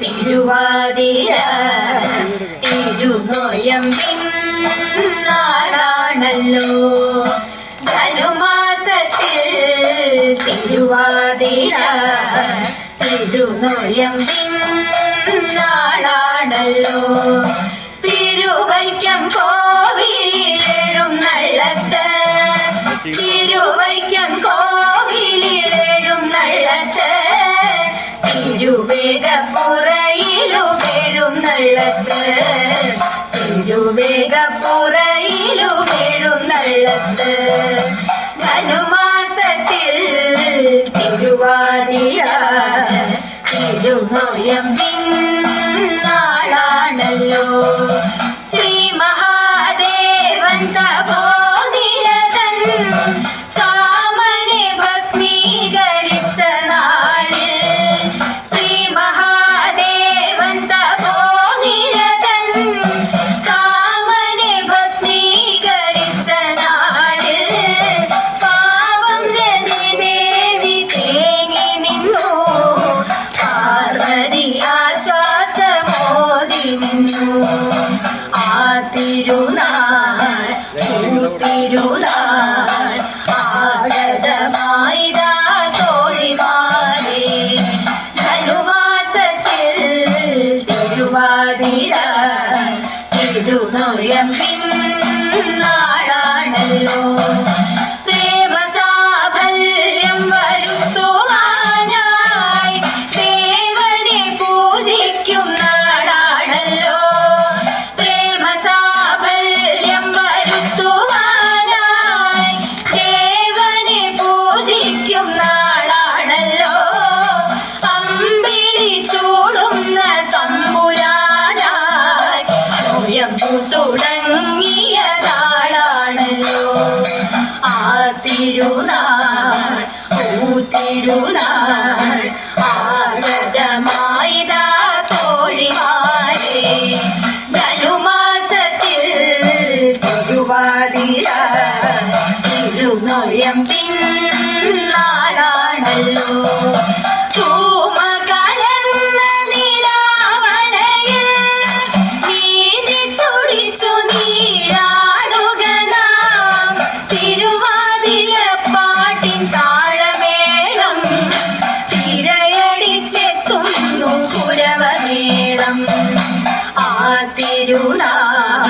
Thiruvathira തിരുനോയം നാടാണല്ലോ ധനുമാസത്തിൽ Thiruvathira തിരുനോയം നാടാണല്ലോ തിരുവൈക്കം കോവിലെഴും നള്ളത്ത് തിരുവൈക്കം ധനുമാസത്തിൽ Thiruvathira തിരുനോയമ്പിൻ തിരുനാൾ തിരുനാൾ ആഗതമായിതാ തോഴിമാരെ ധനുമാസത്തിൽ Thiruvathira തിരുനോയമ്പിൻ നാടാണല്ലോ തിരുനാൾ ഓ തിരുനാൾ ആഗതമായിതാ തോഴിമാരെ ധനുമാസത്തിൽ Thiruvathira നാടാണല്ലോ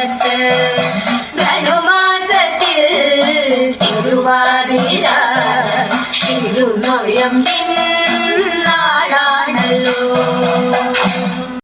ധനുമാസത്ത് ധനുമാസത്തിൽ Thiruvathira തിരുനൊയം നാടാണല്ലോ